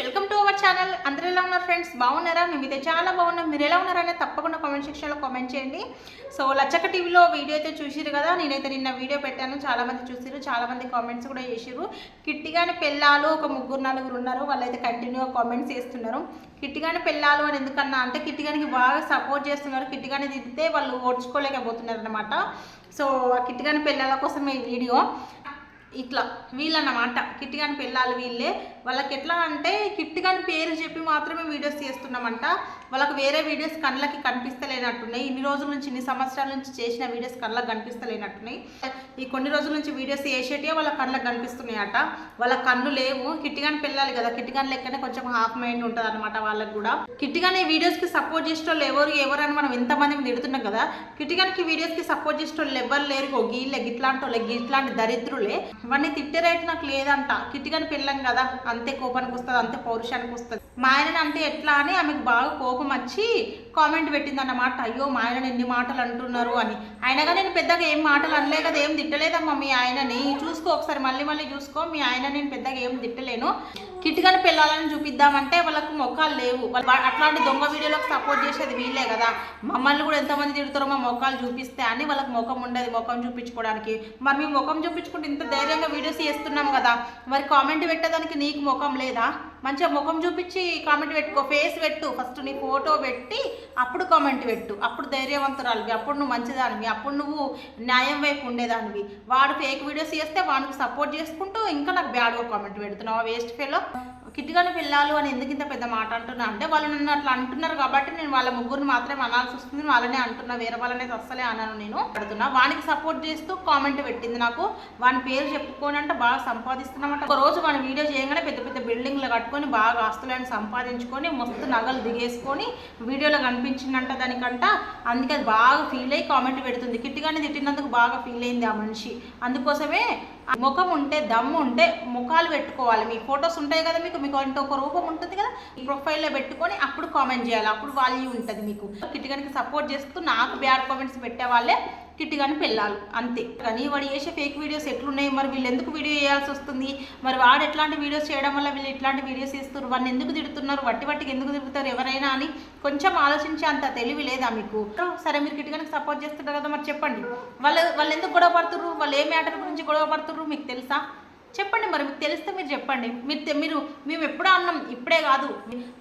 Welcome to our channel. అందరూ ఎలా ఉన్నారు ఫ్రెండ్స్? బాగున్నారా? మేమైతే చాలా బాగున్నాం. మీరు ఎలా ఉన్నారనే తప్పకుండా కామెంట్ సెక్షన్లో కామెంట్ చేయండి. సో లచ్చక టీవీలో వీడియో అయితే చూసిరు కదా నేనైతే నిన్న వీడియో పెట్టాను. చాలామంది చూసిరు చాలామంది కామెంట్స్ కూడా చేసిరు కిట్టిగాని పెళ్ళాలు ఒక ముగ్గురు నలుగురు ఉన్నారు. వాళ్ళైతే కంటిన్యూగా కామెంట్స్ చేస్తున్నారు. కిట్టిగాని పెళ్ళాలు అని ఎందుకన్నా అంటే కిట్టిగానికి బాగా సపోర్ట్ చేస్తున్నారు. కిట్టిగాని దిద్దితే వాళ్ళు ఓడ్చుకోలేకపోతున్నారు అనమాట సో ఆ కిట్టిగాని పెళ్ళాల కోసం ఈ వీడియో. ఇట్లా వీళ్ళన్నమాట. కిట్టిగాని పెళ్ళాలి వీళ్ళే. వాళ్ళకి ఎట్లా అంటే కిట్ కిట్టిగాని పేరు చెప్పి మాత్రమే వీడియోస్ చేస్తున్నామంట వాళ్ళకి వేరే వీడియోస్ కళ్ళకి కనిపిస్తలేనట్టున్నాయి. ఇన్ని రోజుల నుంచి ఇన్ని సంవత్సరాల నుంచి చేసిన వీడియోస్ కళ్ళకి కనిపిస్తలేనట్టున్నాయి. ఈ కొన్ని రోజుల నుంచి వీడియోస్ చేసేటివే వాళ్ళ కళ్ళకి కనిపిస్తున్నాయట. వాళ్ళ కళ్ళు లేవు. కిట్టిగాని పెళ్ళాలి కదా. కిట్టిగాని లెక్కనే కొంచెం హాఫ్ మైండ్ ఉంటుంది అనమాట వాళ్ళకి కూడా. కిట్టిగాని వీడియోస్కి సపోర్ట్ చేసేటోళ్ళు ఎవరు ఎవరు అని మనం ఎంతమంది తిడుతున్నాం కదా. కిట్టిగానికి వీడియోస్కి సపోర్ట్ చేసే వాళ్ళు ఎవరు లేరు. ఓ గీళ్ళే గిట్లాంటి వాళ్ళే ఇట్లాంటి దరిద్రులే. వాడిని తిట్టే రైట్ నాకు లేదంట. కిట్టిగాని పిల్లం కదా. అంతే కోపానికి వస్తుంది అంతే పౌరుషానికి వస్తుంది. మా ఆయనని అంటే ఎట్లా అని ఆమెకు బాగా కోపం వచ్చి కామెంట్ పెట్టింది అన్నమాట అయ్యో మా ఆయనని ఎన్ని మాటలు అంటున్నారు అని. అయినగా నేను పెద్దగా ఏం మాటలు అనలే కదా ఏం తిట్టలేదమ్మా మీ ఆయనని. చూసుకో ఒకసారి మళ్ళీ మళ్ళీ చూసుకో. మీ ఆయన నేను పెద్దగా ఏం తిట్టలేను. కిటికని పిల్లలను చూపిద్దామంటే వాళ్ళకు మొక్కలు లేవు. వాళ్ళు అట్లాంటి దొంగ వీడియోలకు సపోర్ట్ చేసేది వీళ్ళే కదా. మమ్మల్ని కూడా ఎంతమంది తిడుతారో మా మొక్కలు చూపిస్తే అని వాళ్ళకి ముఖం ఉండదు ముఖం చూపించుకోవడానికి. మరి మేము ముఖం చూపించుకుంటే ఇంత ధైర్యంగా వీడియోస్ చేస్తున్నాం కదా. మరి కామెంట్ పెట్టేదానికి నీకు ముఖం లేదా? మంచిగా ముఖం చూపించి కామెంట్ పెట్టుకో ఫేస్ పెట్టు ఫస్ట్ నీ ఫోటో పెట్టి అప్పుడు కామెంట్ పెట్టు. అప్పుడు ధైర్యవంతురాలివి అప్పుడు నువ్వు మంచిదానివి అప్పుడు నువ్వు న్యాయం వైపు ఉండేదానివి. వాడు ఫేక్ వీడియోస్ చేస్తే వాడికి సపోర్ట్ చేసుకుంటూ ఇంకా నాకు బ్యాడ్గా కామెంట్ పెడుతున్నావు వేస్ట్ ఫేలో కిట్టిగాని పిల్లలు అని ఎందుకు ఇంత పెద్ద మాట అంటున్నా? అంటే వాళ్ళు నన్ను అట్లా అంటున్నారు కాబట్టి నేను వాళ్ళ ముగ్గురిని మాత్రమే అనాల్సి వస్తుంది. వాళ్ళనే అంటున్నా వేరే వాళ్ళనే అస్సలే అన్నాను నేను. అడుగుతున్నా. వానికి సపోర్ట్ చేస్తూ కామెంట్ పెట్టింది నాకు. వాని పేరు చెప్పుకొని అంటే బాగా సంపాదిస్తున్నామంట. ఒక రోజు వాని వీడియో చేయగానే పెద్ద పెద్ద బిల్డింగ్లు కట్టుకొని బాగా ఆస్తులను సంపాదించుకొని మస్తు నగలు దిగేసుకొని వీడియోలో కనిపించిందంట దానికంట. అందుకే అది బాగా ఫీల్ అయ్యి కామెంట్ పెడుతుంది. కిట్టిగానే తిట్టినందుకు బాగా ఫీల్ అయింది ఆ మనిషి. అందుకోసమే ముఖం ఉంటే దమ్ము ఉంటే ముఖాలు పెట్టుకోవాలి. మీ ఫొటోస్ ఉంటాయి కదా మీకు? మీకు అంటే ఒక రూపం ఉంటుంది కదా? ఈ ప్రొఫైల్లో పెట్టుకొని అప్పుడు కామెంట్ చేయాలి. అప్పుడు వాల్యూ ఉంటుంది మీకు. కిటిగానికి సపోర్ట్ చేస్తూ నాకు బ్యాడ్ కామెంట్స్ పెట్టే వాళ్ళే కిట్టిగాని పెళ్ళాలి అంతే. కానీ వాడు చేసే ఫేక్ వీడియోస్ ఎట్లున్నాయి? మరి వీళ్ళు ఎందుకు వీడియో చేయాల్సి వస్తుంది? మరి వాడు ఎట్లాంటి వీడియోస్ చేయడం వల్ల వీళ్ళు ఇట్లాంటి వీడియోస్ చేస్తారు వాడిని ఎందుకు తిడుతున్నారు? వట్టి వట్టికి ఎందుకు తిరుగుతారు ఎవరైనా అని కొంచెం ఆలోచించే అంత తెలివి లేదా మీకు? సరే మీరు కిటిగానికి సపోర్ట్ చేస్తుంటారు కదా మరి చెప్పండి. వాళ్ళు వాళ్ళు ఎందుకు గొడవ పడుతున్నారు వాళ్ళు ఏ మ్యాటర్ గురించి గొడవ పడుతున్నారు మీకు తెలుసా? చెప్పండి మరి మీకు తెలిస్తే మీరు చెప్పండి. మీరు తె- మీరు మేము ఎప్పుడూ అన్నాం ఇప్పుడే కాదు.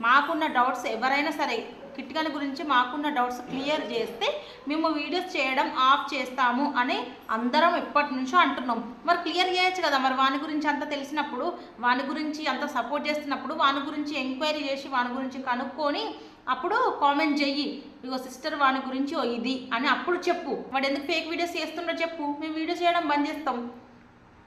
మాకున్న డౌట్స్ ఎవరైనా సరే కిట్కల గురించి మాకున్న డౌట్స్ క్లియర్ చేస్తే మేము వీడియోస్ చేయడం ఆఫ్ చేస్తాము అని అందరం ఎప్పటి నుంచో అంటున్నాం. మరి క్లియర్ చేయొచ్చు కదా మరి వాని గురించి అంత తెలిసినప్పుడు వాని గురించి అంత సపోర్ట్ చేస్తున్నప్పుడు వాని గురించి ఎంక్వైరీ చేసి వాని గురించి కనుక్కొని అప్పుడు కామెంట్ చెయ్యి. ఇగో సిస్టర్ వాని గురించి ఓ ఇది అని అప్పుడు చెప్పు. వాడు ఎందుకు ఫేక్ వీడియోస్ చేస్తుండో చెప్పు. మేము వీడియోస్ చేయడం బంద్ చేస్తాం.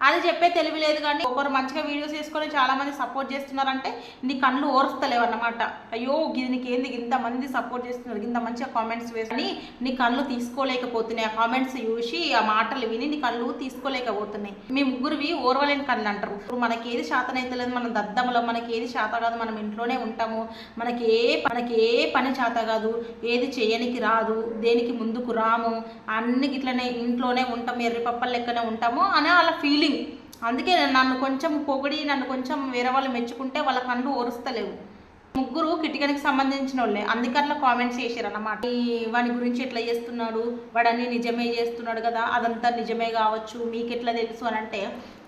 అది చెప్పే తెలివి లేదు కానీ ఒకరు మంచిగా వీడియోస్ చేసుకొని చాలామంది సపోర్ట్ చేస్తున్నారంటే నీ కళ్ళు ఓర్స్తలేవు అన్నమాట అయ్యో దీనికి ఏంది ఇంత మంది సపోర్ట్ చేస్తున్నారు. ఇంత మంచిగా కామెంట్స్ వేసుకొని నీ కళ్ళు తీసుకోలేకపోతున్నాయి. ఆ కామెంట్స్ చూసి ఆ మాటలు విని నీ కళ్ళు తీసుకోలేకపోతున్నాయి. మీ ముగ్గురివి ఓర్వలేని కళ్ళు అంటారు. ఇప్పుడు మనకి ఏది శాతం లేదు. మనం దద్దమలో మనకి ఏది శాతం కాదు. మనం ఇంట్లోనే ఉంటాము. మనకి ఏ మనకి ఏ పని చేత కాదు. ఏది చేయనికి రాదు. దేనికి ముందుకు రాము. అన్ని ఇట్లనే ఇంట్లోనే ఉంటాం ఎర్రి పప్పలు లెక్కనే ఉంటాము అని వాళ్ళ ఫీలింగ్ అందుకే నన్ను కొంచెం పొగిడి నన్ను కొంచెం వేరే వాళ్ళు మెచ్చుకుంటే వాళ్ళ కళ్ళు ఓరుస్తలేవు ముగ్గురు కిటికనికి సంబంధించిన వాళ్ళే. అందుకట్లా కామెంట్స్ చేశారు అన్నమాట వాని గురించి ఎట్లా చేస్తున్నాడు? వాడని నిజమే చేస్తున్నాడు కదా? అదంతా నిజమే కావచ్చు? మీకు ఎట్లా తెలుసు అని అంటే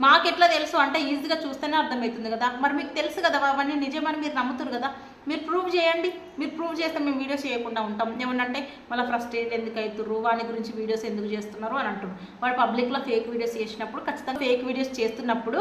మాకు ఎట్లా తెలుసు అంటే ఈజీగా చూస్తేనే అర్థమవుతుంది కదా? మరి మీకు తెలుసు కదా అవన్నీ నిజమని మీరు నమ్ముతారు కదా? మీరు ప్రూవ్ చేయండి. మీరు ప్రూవ్ చేస్తే మేము వీడియోస్ చేయకుండా ఉంటాం. ఏమంటే మళ్ళీ ఫ్రస్ట్రేట్ ఎందుకు అవుతుర్రు వాని గురించి వీడియోస్ ఎందుకు చేస్తున్నారు? అని అంటారు వాడు పబ్లిక్లో ఫేక్ వీడియోస్ చేసినప్పుడు ఖచ్చితంగా ఫేక్ వీడియోస్ చేస్తున్నప్పుడు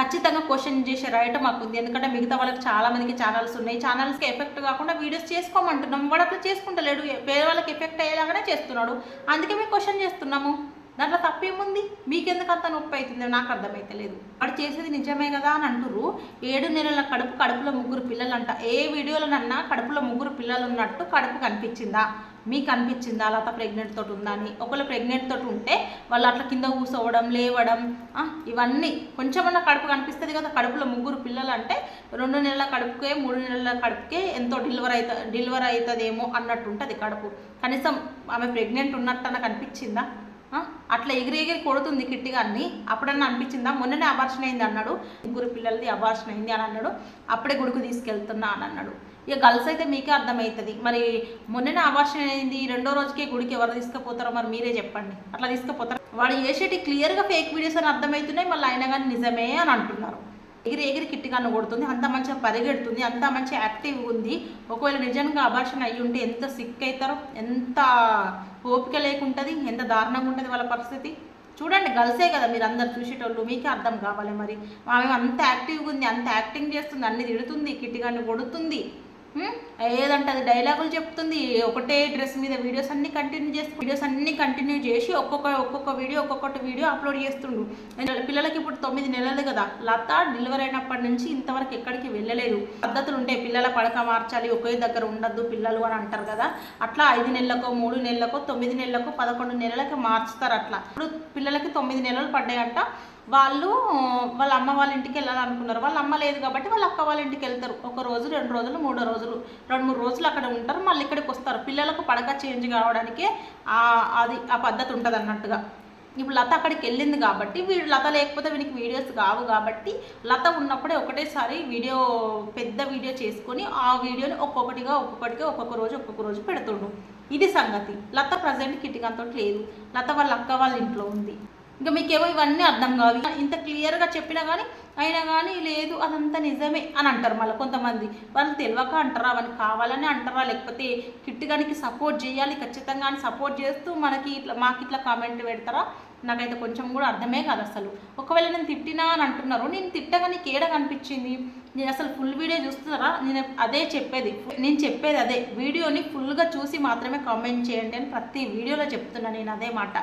ఖచ్చితంగా క్వశ్చన్ చేసే రైట్ మాకు ఉంది. ఎందుకంటే మిగతా వాళ్ళకి చాలామందికి ఛానల్స్ ఉన్నాయి. ఛానల్స్కి ఎఫెక్ట్ కాకుండా వీడియోస్ చేసుకోమంటున్నాం. వాడు అట్లా చేసుకుంటలేడు. వేరే వాళ్ళకి ఎఫెక్ట్ అయ్యేలాగానే చేస్తున్నాడు. అందుకే మేము క్వశ్చన్ చేస్తున్నాము. దాంట్లో తప్పేముంది? మీకెందుకు అంత నొప్పి అవుతుందో నాకు అర్థమైతలేదు వాడు చేసేది నిజమే కదా అని అంటురు ఏడు నెలల కడుపు కడుపులో ముగ్గురు పిల్లలు అంట ఏ వీడియోలోనన్నా కడుపులో ముగ్గురు పిల్లలు ఉన్నట్టు కడుపు కనిపించిందా? మీకు అనిపించిందా? లత ప్రెగ్నెంట్ తోటి ఉందా అని. ఒకవేళ ప్రెగ్నెంట్ తోటి ఉంటే వాళ్ళు అట్లా కింద కూర్చోవడం లేవడం ఇవన్నీ. కొంచెమన్నా కడుపు కనిపిస్తుంది కదా. కడుపులో ముగ్గురు పిల్లలు అంటే రెండు నెలల కడుపుకే మూడు నెలల కడుపుకే ఎంతో డెలివర్ అవుతా డెలివర్ అవుతుందేమో అన్నట్టు ఉంటుంది కడుపు. కనీసం ఆమె ప్రెగ్నెంట్ ఉన్నట్టు కనిపించిందా? అట్లా ఎగిరి ఎగిరి కొడుతుంది కిట్టి గారిని. అప్పుడన్నా అనిపించిందా? మొన్ననే అబార్షన్ అయింది అన్నాడు. ముగ్గురు పిల్లలది అబార్షన్ అయింది అని అన్నాడు. అప్పుడే గుడికి తీసుకెళ్తున్నా అని అన్నాడు. ఇక గర్ల్స్ అయితే మీకే అర్థమవుతుంది మరి మొన్ననే అబార్షన్ అయింది. రెండో రోజుకే గుడికి ఎవరు తీసుకుపోతారో మరి మీరే చెప్పండి. అట్లా తీసుకుపోతారు? వాడు చేసేటి క్లియర్గా ఫేక్ వీడియోస్ అని అర్థమవుతున్నాయి మళ్ళీ అయినా కానీ నిజమే అని అంటున్నారు. ఎగిరి ఎగిరి కిట్టిగాను కొడుతుంది. అంత మంచిగా పరిగెడుతుంది. అంత మంచి యాక్టివ్ ఉంది. ఒకవేళ నిజంగా అబార్షన్ అయ్యి ఉంటే ఎంత సిక్ అవుతారో ఎంత ఓపిక లేకుంటుంది ఎంత దారుణంగా ఉంటుంది వాళ్ళ పరిస్థితి. చూడండి గర్ల్సే కదా మీరు అందరు చూసేటోళ్ళు. మీకే అర్థం కావాలి మరి. ఆమె అంత యాక్టివ్గా ఉంది అంత యాక్టింగ్ చేస్తుంది అన్ని తిడుతుంది కిట్టిగాన్ని కొడుతుంది. ఏదంటే అది డైలాగులు చెప్తుంది. ఒకటే డ్రెస్ మీద వీడియోస్ అన్ని కంటిన్యూ చేస్తూ వీడియోస్ అన్ని కంటిన్యూ చేసి ఒక్కొక్క ఒక్కొక్క వీడియో ఒక్కొక్కటి వీడియో అప్లోడ్ చేస్తుండు. పిల్లలకి ఇప్పుడు తొమ్మిది నెలలు కదా. లత డెలివరీ అయినప్పటి నుంచి ఇంతవరకు ఎక్కడికి వెళ్ళలేదు. పద్ధతులు ఉంటాయి పిల్లల పడక మార్చాలి ఒకే దగ్గర ఉండద్దు పిల్లలు అని అంటారు కదా. అట్లా ఐదు నెలలకో మూడు నెలలకో తొమ్మిది నెలలకో పదకొండు నెలలకి మార్చుతారు అట్లా. ఇప్పుడు పిల్లలకి తొమ్మిది నెలలు పడ్డాయంట. వాళ్ళు వాళ్ళ అమ్మ వాళ్ళ ఇంటికి వెళ్ళాలనుకున్నారు. వాళ్ళ అమ్మ లేదు కాబట్టి వాళ్ళ అక్క వాళ్ళ ఇంటికి వెళ్తారు. ఒక రోజు రెండు రోజులు మూడో రోజులు. రెండు మూడు రోజులు అక్కడ ఉంటారు మళ్ళీ ఇక్కడికి వస్తారు. పిల్లలకు పడక చేంజ్ కావడానికే అది ఆ పద్ధతి ఉంటుంది అన్నట్టుగా. ఇప్పుడు లత అక్కడికి వెళ్ళింది కాబట్టి వీడు లత లేకపోతే వీనికి వీడియోస్ కావు కాబట్టి లత ఉన్నప్పుడే ఒకటేసారి వీడియో పెద్ద వీడియో చేసుకొని ఆ వీడియోని ఒక్కొక్కటిగా ఒక్కొక్కటిగా ఒక్కొక్క రోజు ఒక్కొక్క రోజు పెడుతుండు. ఇది సంగతి. లత ప్రజెంట్ కిటికంతో లేదు. లత వాళ్ళ అక్క వాళ్ళ ఇంట్లో ఉంది. ఇంకా మీకేమో ఇవన్నీ అర్థం కావు. ఇంత క్లియర్గా చెప్పినా కానీ అయినా కానీ లేదు అదంతా నిజమే అని అంటారు మళ్ళీ కొంతమంది. వాళ్ళు తెలియక అంటారా వాళ్ళు కావాలని అంటారా? లేకపోతే కిట్టుగానికి సపోర్ట్ చేయాలి ఖచ్చితంగా అని సపోర్ట్ చేస్తూ మనకి ఇట్లా మాకు ఇట్లా కామెంట్ పెడతారా? నాకైతే కొంచెం కూడా అర్థమే కాదు అసలు. ఒకవేళ నేను తిట్టినా అని అంటున్నారు నేను తిట్టగా నీకు ఏడ కనిపించింది? నేను అసలు ఫుల్ వీడియో చూస్తున్నారా? నేను అదే చెప్పేది. నేను చెప్పేది అదే. వీడియోని ఫుల్గా చూసి మాత్రమే కామెంట్ చేయండి అని ప్రతి వీడియోలో చెప్తున్నా నేను అదే మాట.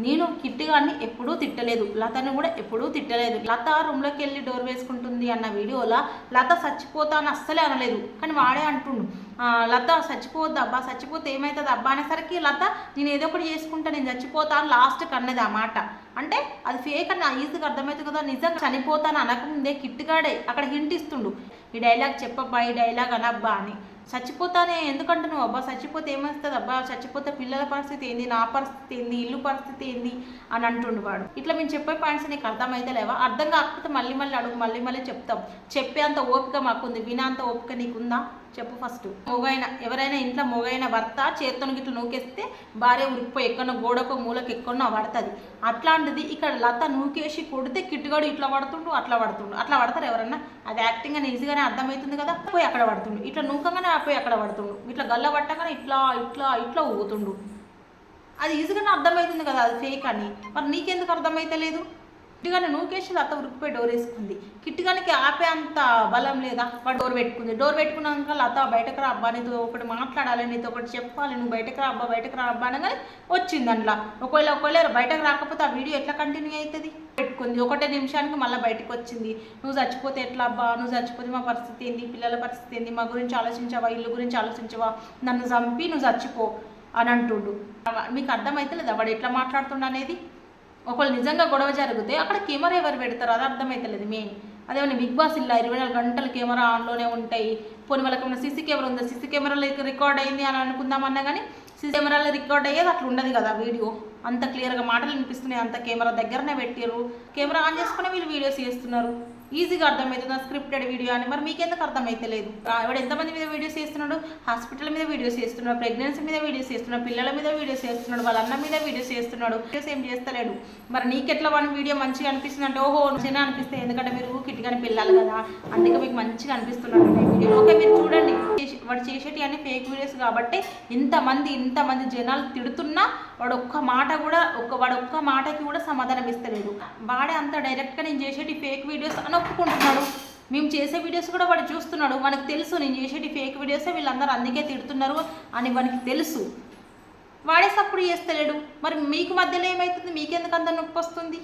నేను కిట్టిగాన్ని ఎప్పుడూ తిట్టలేదు. లతను కూడా ఎప్పుడూ తిట్టలేదు. లత రూమ్లోకి వెళ్ళి డోర్ వేసుకుంటుంది అన్న వీడియోలో లత చచ్చిపోతా అని అస్సలే అనలేదు. కానీ వాడే అంటుండు లత చచ్చిపోద్దు అబ్బా చచ్చిపోతే ఏమవుతుంది అబ్బా అనేసరికి లత నేను ఏదో ఒకటి చేసుకుంటా నేను చచ్చిపోతాను లాస్ట్కి అన్నది ఆ మాట. అంటే అది ఫేక్ అని ఈజీగా అర్థమవుతుంది కదా నిజంగా చనిపోతాను అనకముందే కిట్టుగాడే అక్కడ హింట్ ఇస్తుండు. ఈ డైలాగ్ చెప్పబ్బా ఈ డైలాగ్ అనబ్బా అని. చచ్చిపోతానే ఎందుకంటే నువ్వు అబ్బా? చచ్చిపోతే ఏమొస్తుంది అబ్బా? చచ్చిపోతే పిల్లల పరిస్థితి ఏంది? నా పరిస్థితి ఏంది? ఇల్లు పరిస్థితి ఏంది? అని అంటుండు వాడు. ఇట్లా మేము చెప్పే పాయింట్స్ నీకు అర్థమైతే లేవా? అర్థం కాకపోతే మళ్ళీ మళ్ళీ అడుగు మళ్ళీ మళ్ళీ చెప్తాం. చెప్పేంత ఓపిక మాకుంది వినేంత ఓపిక నీకుందా? చెప్పు ఫస్ట్ మొగైన ఎవరైనా ఇంట్లో మొగైన భర్త చేత్తను గిట్ల నూకేస్తే భార్య ఉరికిపోయి ఎక్కడో గోడకో మూలకి ఎక్కడో పడుతుంది. అట్లాంటిది ఇక్కడ లత నూకేసి కొడితే కిట్టుగాడు ఇట్లా పడుతుండు అట్లా పడుతుండు. అట్లా పడతారు ఎవరన్నా? అది యాక్టింగ్ అని ఈజీగానే అర్థమవుతుంది కదా. పోయి అక్కడ పడుతుండు. ఇట్లా నూకంగానే పోయి అక్కడ పడుతుండు. ఇట్లా గల్ల పట్టగానే ఇట్లా ఇట్లా ఇట్లా ఊగుతుండు. అది ఈజీగానే అర్థమవుతుంది కదా అది ఫేక్ అని. మరి నీకెందుకు అర్థమైతలేదు? కిట్టుగానే నూకేసి అత్త ఉరికిపోయి డోర్ వేసుకుంది. కిట్టుగానికి ఆపే అంత బలం లేదా? వాడు డోర్ పెట్టుకుంది. డోర్ పెట్టుకున్నాక లత బయటకు రా అబ్బా నీతో ఒకటి మాట్లాడాలి నీతో ఒకటి చెప్పాలి నువ్వు బయటకు రా అబ్బా బయటకు రా అబ్బా అనగానే వచ్చింది అందులో ఒకవేళ ఒకవేళ బయటకు రాకపోతే ఆ వీడియో ఎట్లా కంటిన్యూ అవుతుంది పెట్టుకుంది. ఒకటే నిమిషానికి మళ్ళీ బయటకు వచ్చింది. నువ్వు చచ్చిపోతే ఎట్లా అబ్బా? నువ్వు చచ్చిపోతే మా పరిస్థితి ఏంది? పిల్లల పరిస్థితి ఏంది? మా గురించి ఆలోచించవా? ఇల్లు గురించి ఆలోచించవా? నన్ను చంపి నువ్వు చచ్చిపో అని అంటుండు. మీకు అర్థమైతే లేదా వాడు ఎట్లా మాట్లాడుతుండ అనేది? ఒకవేళ నిజంగా గొడవ జరిగితే అక్కడ కెమెరా ఎవరు పెడతారు? అది అర్థమవుతలేదు మెయిన్ అదేమన్నా బిగ్ బాస్ ఇలా ఇరవై నాలుగు గంటలు కెమెరా ఆన్లోనే ఉంటాయి. పోనీ వాళ్ళకి ఏమైనా సీసీ కెమెరా ఉందా? సీసీ కెమెరాలో రికార్డ్ అయింది అని అనుకుందామన్నా కానీ సీసీ కెమెరాలో రికార్డ్ అయ్యేది అట్లా ఉండదు కదా వీడియో. అంత క్లియర్గా మాటలు వినిపిస్తున్నాయి అంత కెమెరా దగ్గరనే పెట్టారు కెమెరా ఆన్ చేసుకుని వీళ్ళు వీడియోస్ చేస్తున్నారు. ఈజీగా అర్థమవుతుంది స్క్రిప్టెడ్ వీడియో అని. మరి మీకెందుకు అర్థమైతలేదు వాడు ఎంతమంది మీద వీడియోస్ చేస్తున్నాడు? హాస్పిటల్ మీద వీడియోస్ చేస్తున్నాడు ప్రెగ్నెన్సీ మీద వీడియోస్ చేస్తున్నాడు పిల్లల మీద వీడియోస్ చేస్తున్నాడు వాళ్ళ అన్న మీద వీడియోస్ చేస్తున్నాడు. వీడియోస్ ఏం చేస్తలేడు. మరి నీకెట్లా వాడి వీడియో మంచిగా అనిపిస్తుంది అంటే ఓహో మంచిగా అనిపిస్తే ఎందుకంటే మీరు కిట్టిగానే పిల్లలు కదా. అందుకే మీకు మంచిగా అనిపిస్తున్నాడు వీడియో ఓకే మీరు చూడండి. వాడు చేసేటి అన్ని ఫేక్ వీడియోస్ కాబట్టి ఇంతమంది ఇంతమంది జనాలు తిడుతున్నా వాడు ఒక్క మాట కూడా ఒక్క వాడు ఒక్క మాటకి కూడా సమాధానం ఇస్తలేడు. వాడే అంత డైరెక్ట్గా నేను చేసేటి ఫేక్ వీడియోస్ అని ఒప్పుకుంటున్నాడు మేము చేసే వీడియోస్ కూడా వాడు చూస్తున్నాడు. మనకు తెలుసు నేను చేసేటి ఫేక్ వీడియోసే వీళ్ళందరూ అందుకే తిడుతున్నారు అని వానికి తెలుసు. వాడే సప్పుడు చేస్తలేడు. మరి మీకు మధ్యలో ఏమవుతుంది మీకెందుకు అంత నొప్పి వస్తుంది?